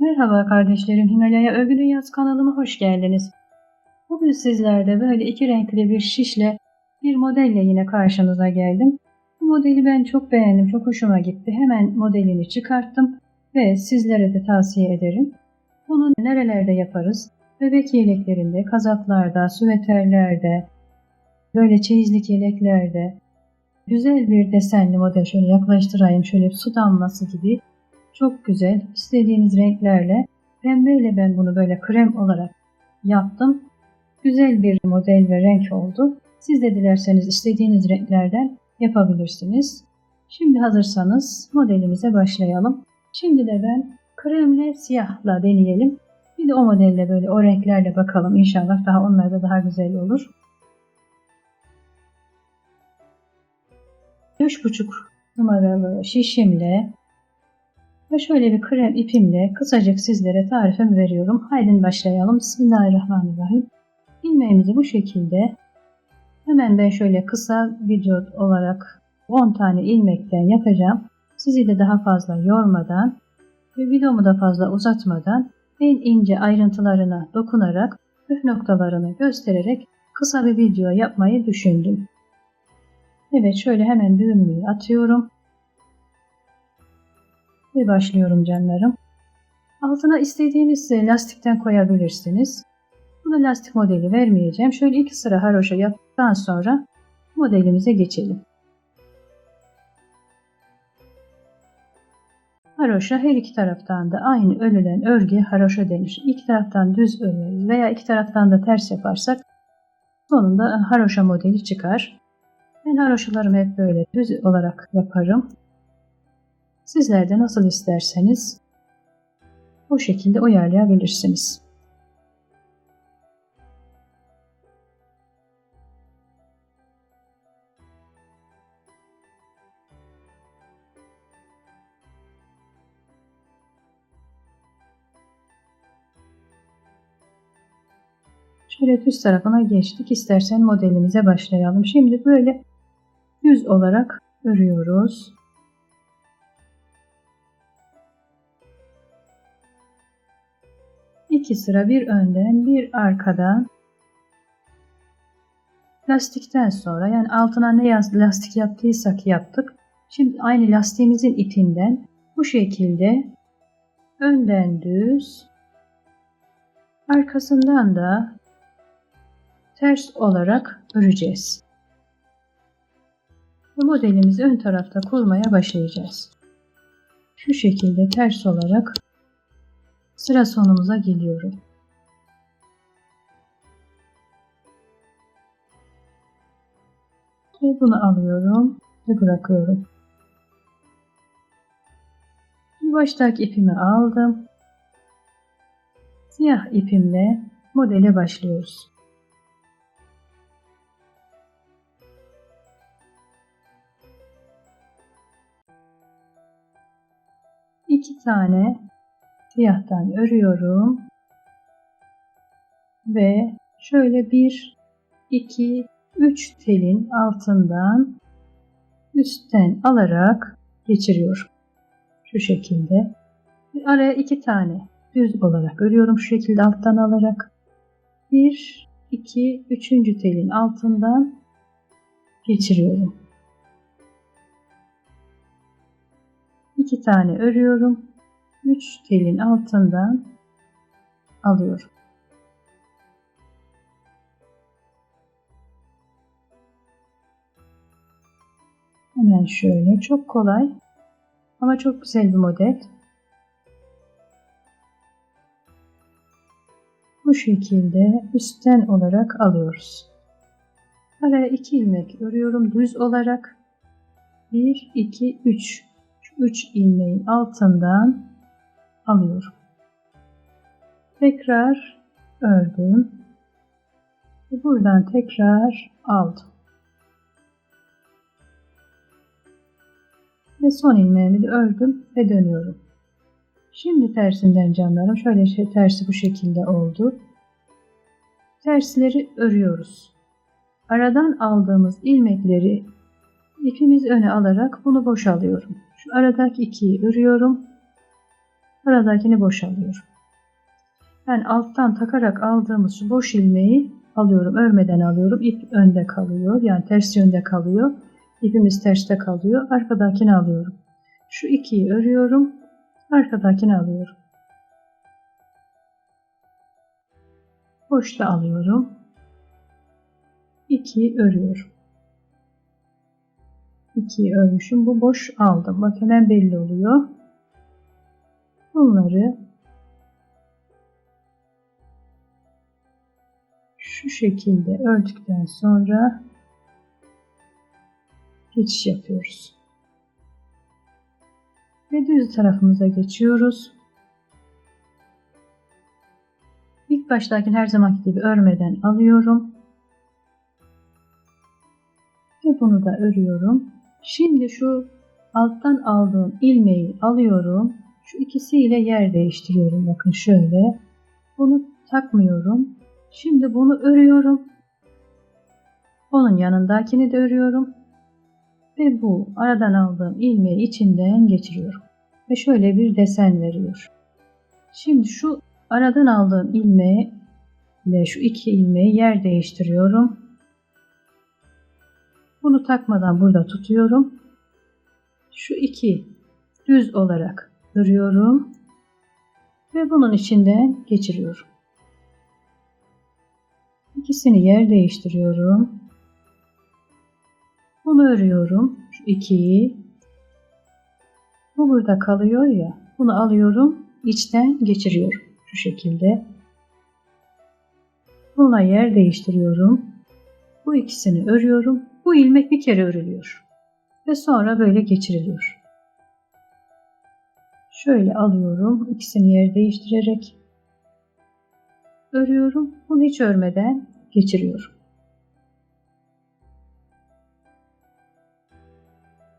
Merhaba kardeşlerim, Himalaya Övgü Dünyası kanalıma hoş geldiniz. Bugün sizlerde böyle iki renkli bir şişle bir modelle yine karşınıza geldim. Bu modeli ben çok beğendim, çok hoşuma gitti. Hemen modelini çıkarttım ve sizlere de tavsiye ederim. Bunu nerelerde yaparız? Bebek yeleklerinde, kazaklarda, süveterlerde, böyle çeyizlik yeleklerde. Güzel bir desenli model şöyle yaklaştırayım şöyle su damlası gibi çok güzel. İstediğiniz renklerle. Pembeyle ben bunu böyle krem olarak yaptım. Güzel bir model ve renk oldu. Siz de dilerseniz istediğiniz renklerden yapabilirsiniz. Şimdi hazırsanız modelimize başlayalım. Şimdi de ben kremle siyahla deneyelim. Bir de o modelle böyle o renklerle bakalım. İnşallah daha onlar da daha güzel olur. 3,5 numaralı şişimle ve şöyle bir krem ipimle kısacık sizlere tarifimi veriyorum. Haydi başlayalım. Bismillahirrahmanirrahim. İlmeğimizi bu şekilde hemen ben şöyle kısa video olarak 10 tane ilmekten yapacağım. Sizi de daha fazla yormadan ve videomu da fazla uzatmadan en ince ayrıntılarına dokunarak püf noktalarını göstererek kısa bir video yapmayı düşündüm. Evet şöyle hemen düğümlüğü atıyorum. Ve başlıyorum canlarım. Altına istediğiniz lastikten koyabilirsiniz. Buna lastik modeli vermeyeceğim. Şöyle iki sıra haroşa yaptıktan sonra modelimize geçelim. Haroşa her iki taraftan da aynı örülen örgü haroşa denir. İki taraftan düz öreriz veya iki taraftan da ters yaparsak sonunda haroşa modeli çıkar. Ben haroşalarımı hep böyle düz olarak yaparım. Sizler de nasıl isterseniz o şekilde uyarlayabilirsiniz. Şöyle düz tarafına geçtik. İstersen modelimize başlayalım. Şimdi böyle düz olarak örüyoruz. İki sıra bir önden bir arkadan lastikten sonra yani altına ne lastik yaptıysak yaptık. Şimdi aynı lastiğimizin ipinden bu şekilde önden düz arkasından da ters olarak öreceğiz. Bu modelimizi ön tarafta kurmaya başlayacağız. Şu şekilde ters olarak sıra sonumuza geliyorum. Ve bunu alıyorum ve bırakıyorum. Baştaki ipimi aldım. Siyah ipimle modele başlıyoruz. İki tane siyahtan örüyorum. Ve şöyle bir, iki, üç telin altından üstten alarak geçiriyorum. Şu şekilde. Araya iki tane düz olarak örüyorum şu şekilde alttan alarak. Bir, iki, üçüncü telin altından geçiriyorum. İki tane örüyorum. 3 telin altından alıyorum. Hemen şöyle çok kolay ama çok güzel bir model. Bu şekilde üstten olarak alıyoruz. Araya 2 ilmek örüyorum düz olarak. 1 2 3 3 ilmeğin altından alıyorum. Tekrar ördüm. Buradan tekrar aldım. Ve son ilmeğimi de ördüm ve dönüyorum. Şimdi tersinden canlarım. Şöyle şey, tersi bu şekilde oldu. Tersleri örüyoruz. Aradan aldığımız ilmekleri ipimiz öne alarak bunu boşalıyorum. Şu aradaki ikiyi örüyorum Aradakini boşalıyorum. Ben alttan takarak aldığımız şu boş ilmeği alıyorum. Örmeden alıyorum. İp önde kalıyor. Yani ters yönde kalıyor. İpimiz terste kalıyor. Arkadakini alıyorum. Şu ikiyi örüyorum. Arkadakini alıyorum. Boşta alıyorum. 2'yi örüyorum. 2'yi örmüşüm. Bu boş aldım. Bak hemen belli oluyor. Bunları şu şekilde ördükten sonra geçiş yapıyoruz. Ve düz tarafımıza geçiyoruz. İlk baştakini her zamanki gibi örmeden alıyorum. Ve bunu da örüyorum. Şimdi şu alttan aldığım ilmeği alıyorum. Şu ikisiyle yer değiştiriyorum. Bakın şöyle. Bunu takmıyorum. Şimdi bunu örüyorum. Onun yanındakini de örüyorum. Ve bu aradan aldığım ilmeği içinden geçiriyorum. Ve şöyle bir desen veriyor. Şimdi şu aradan aldığım ilmeği ile şu iki ilmeği yer değiştiriyorum. Bunu takmadan burada tutuyorum. Şu iki düz olarak örüyorum. Ve bunun içinden geçiriyorum. İkisini yer değiştiriyorum. Bunu örüyorum. Şu ikiyi. Bu burada kalıyor ya. Bunu alıyorum. içten geçiriyorum. Şu şekilde. Buna yer değiştiriyorum. Bu ikisini örüyorum. Bu ilmek bir kere örülüyor. Ve sonra böyle geçiriliyor. Şöyle alıyorum. ikisini yer değiştirerek örüyorum. Bunu hiç örmeden geçiriyorum.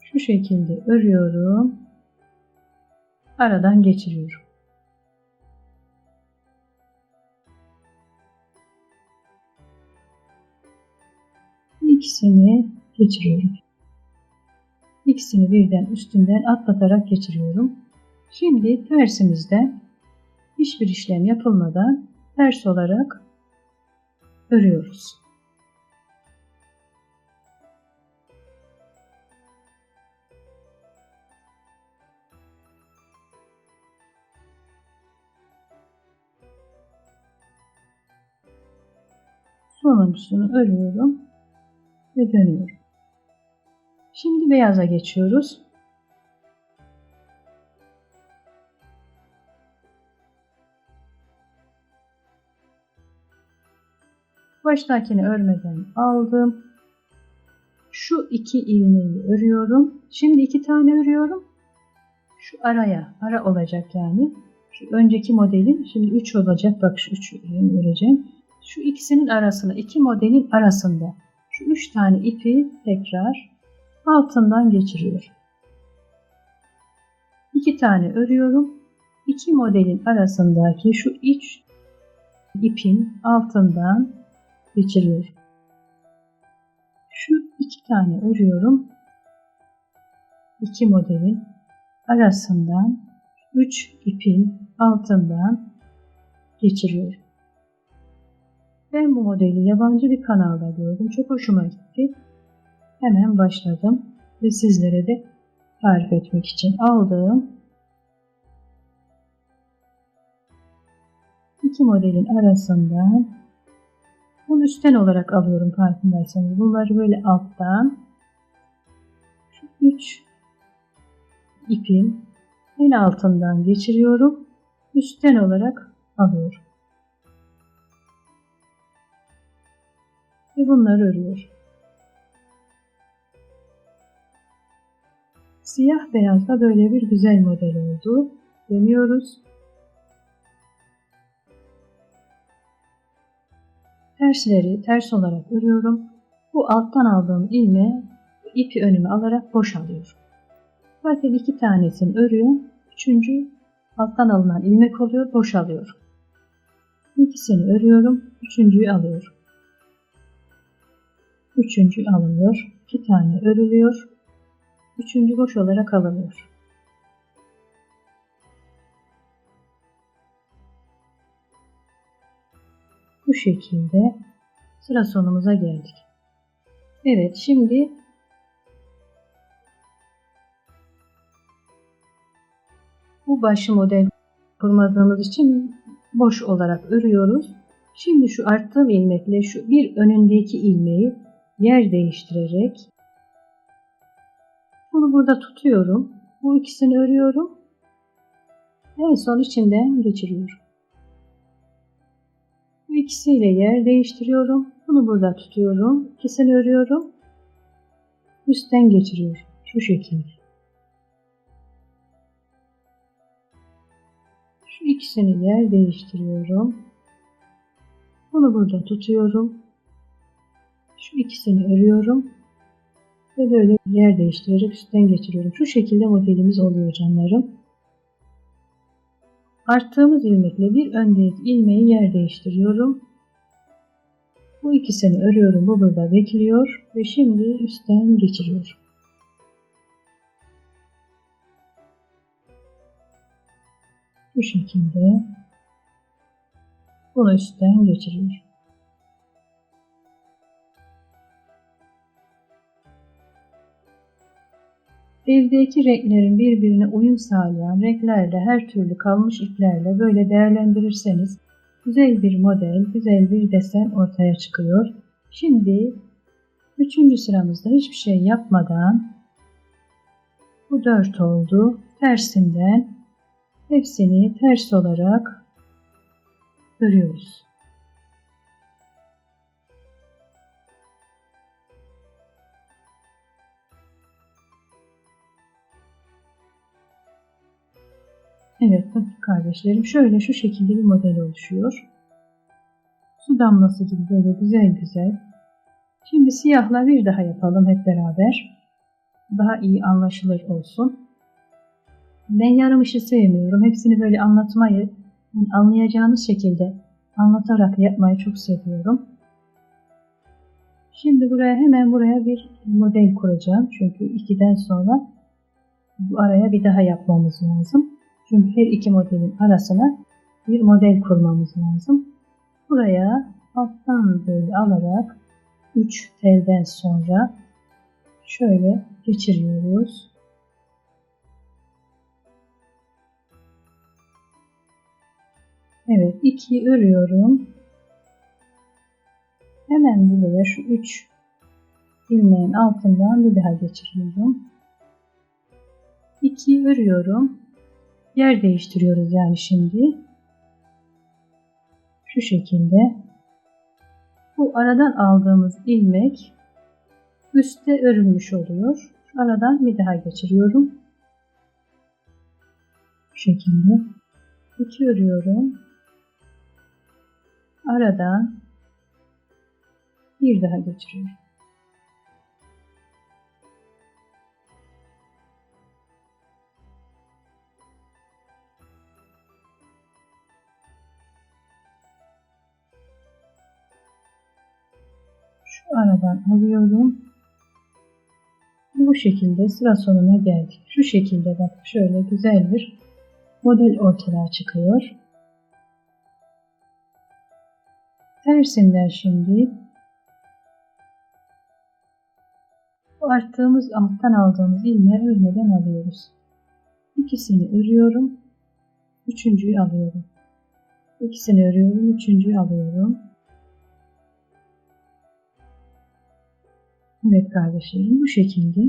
Şu şekilde örüyorum. Aradan geçiriyorum. İkisini geçiriyorum. İkisini birden üstünden atlatarak geçiriyorum. Şimdi tersimizde hiçbir işlem yapılmadan ters olarak örüyoruz. Sonuncusunu örüyorum ve dönüyorum. Şimdi beyaza geçiyoruz. Baştakini örmeden aldım. Şu iki ilmeği örüyorum. Şimdi iki tane örüyorum. Şu araya, ara olacak yani. Şu önceki modelin şimdi üç olacak. Bak şu üç öreceğim. Şu ikisinin arasında, iki modelin arasında şu üç tane ipi tekrar altından geçiriyorum. İki tane örüyorum. İki modelin arasındaki şu iç ipin altından geçiriyorum. Şu iki tane örüyorum. İki modelin arasından üç ipin altından geçiriyorum. Ben bu modeli yabancı bir kanalda gördüm. Çok hoşuma gitti. Hemen başladım ve sizlere de tarif etmek için aldığım iki modelin arasından bunu üstten olarak alıyorum farkındaysanız. Bunları böyle alttan şu üç ipin en altından geçiriyorum. Üstten olarak alıyorum. ve bunları örüyor. Siyah beyazda böyle bir güzel model oldu. Dönüyoruz. Tersleri ters olarak örüyorum. Bu alttan aldığım ilme ipi önüme alarak boşalıyorum. Zaten iki tanesini örüyorum. Üçüncü alttan alınan ilmek oluyor, boşalıyorum. İkisini örüyorum, üçüncüyü alıyorum. Üçüncü alınıyor. iki tane örülüyor. Üçüncü boş olarak alınıyor. Bu şekilde sıra sonumuza geldik. Evet şimdi bu başı model kurmadığımız için boş olarak örüyoruz. Şimdi şu arttığım ilmekle şu bir önündeki ilmeği yer değiştirerek bunu burada tutuyorum. Bu ikisini örüyorum. En son içinden geçiriyorum. İkisiyle yer değiştiriyorum. Bunu burada tutuyorum. İkisini örüyorum. Üstten geçiriyorum. Şu şekilde. Şu ikisini yer değiştiriyorum. Bunu burada tutuyorum. Şu ikisini örüyorum. Ve böyle yer değiştirerek üstten geçiriyorum. Şu şekilde modelimiz oluyor canlarım. Arttığımız ilmekle bir öndeki ilmeği yer değiştiriyorum. Bu ikisini örüyorum. Bu burada bekliyor. Ve şimdi üstten geçiriyorum. Bu şekilde bunu üstten geçiriyorum. Evdeki renklerin birbirine uyum sağlayan renklerle her türlü kalmış iplerle böyle değerlendirirseniz güzel bir model, güzel bir desen ortaya çıkıyor. Şimdi üçüncü sıramızda hiçbir şey yapmadan bu dört oldu. Tersinden hepsini ters olarak örüyoruz. Evet bakın kardeşlerim şöyle şu şekilde bir model oluşuyor. Su damlası gibi böyle güzel güzel. Şimdi siyahla bir daha yapalım hep beraber. Daha iyi anlaşılır olsun. Ben yarım işi sevmiyorum. Hepsini böyle anlatmayı anlayacağınız şekilde anlatarak yapmayı çok seviyorum. Şimdi buraya hemen buraya bir model kuracağım. Çünkü ikiden sonra bu araya bir daha yapmamız lazım. Çünkü her iki modelin arasına bir model kurmamız lazım. Buraya alttan böyle alarak 3 telden sonra şöyle geçiriyoruz. Evet 2 örüyorum. Hemen buraya şu 3 ilmeğin altından bir daha geçiriyorum. 2 örüyorum. Yer değiştiriyoruz yani şimdi. Şu şekilde. Bu aradan aldığımız ilmek üstte örülmüş oluyor. Aradan bir daha geçiriyorum. Bu şekilde. İki örüyorum. Aradan bir daha geçiriyorum. Aradan alıyorum. Bu şekilde sıra sonuna geldik. Şu şekilde bak şöyle güzel bir model ortaya çıkıyor. Tersinden şimdi bu arttığımız alttan aldığımız ilmeği örmeden alıyoruz. İkisini örüyorum. Üçüncüyü alıyorum. İkisini örüyorum. Üçüncüyü alıyorum. Evet kardeşlerim bu şekilde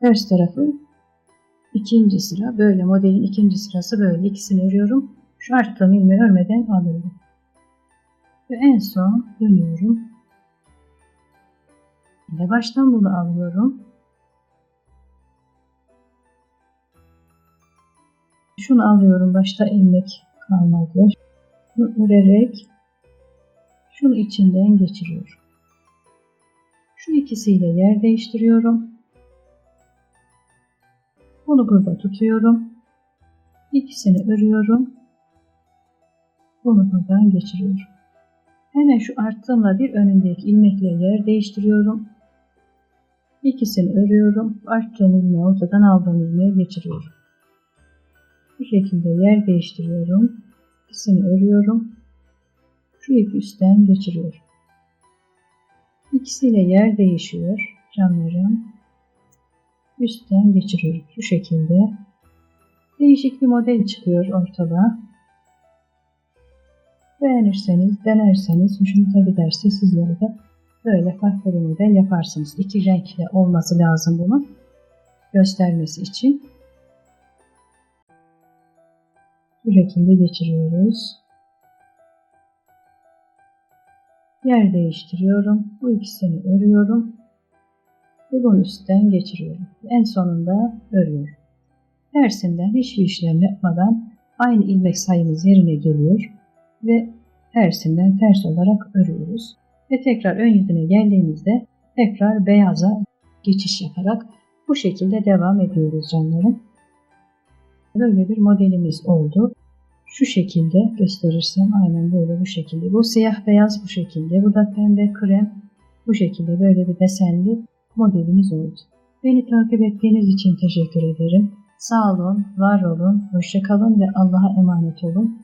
ters tarafı ikinci sıra böyle modelin ikinci sırası böyle ikisini örüyorum. Şu arttığım ilmeği örmeden alıyorum. Ve en son dönüyorum. Ve baştan bunu alıyorum. Şunu alıyorum başta ilmek kalmadı. Şunu örerek şunu içinden geçiriyorum. Şu ikisiyle yer değiştiriyorum. Bunu burada tutuyorum. İkisini örüyorum. Bunu buradan geçiriyorum. Hemen şu arttığımla bir önündeki ilmekle yer değiştiriyorum. İkisini örüyorum. Arttığım ilmeği ortadan aldığım ilmeğe geçiriyorum. Bu şekilde yer değiştiriyorum. İkisini örüyorum. Şu ipi üstten geçiriyorum. İkisiyle yer değişiyor canlarım. Üstten geçiriyorum şu şekilde. Değişik bir model çıkıyor ortada. Beğenirseniz, denerseniz, hoşunuza giderse sizlere de böyle farklı bir model yaparsınız. İki renkli olması lazım bunun göstermesi için. Bu şekilde geçiriyoruz. Yer değiştiriyorum. Bu ikisini örüyorum. Ve bunun üstten geçiriyorum. En sonunda örüyorum. Tersinden hiçbir işlem yapmadan aynı ilmek sayımız yerine geliyor ve tersinden ters olarak örüyoruz. Ve tekrar ön yüzüne geldiğimizde tekrar beyaza geçiş yaparak bu şekilde devam ediyoruz canlarım. Böyle bir modelimiz oldu. Şu şekilde gösterirsem aynen böyle bu şekilde. Bu siyah beyaz bu şekilde. Bu da pembe krem. Bu şekilde böyle bir desenli modelimiz oldu. Beni takip ettiğiniz için teşekkür ederim. Sağ olun, var olun, hoşça kalın ve Allah'a emanet olun.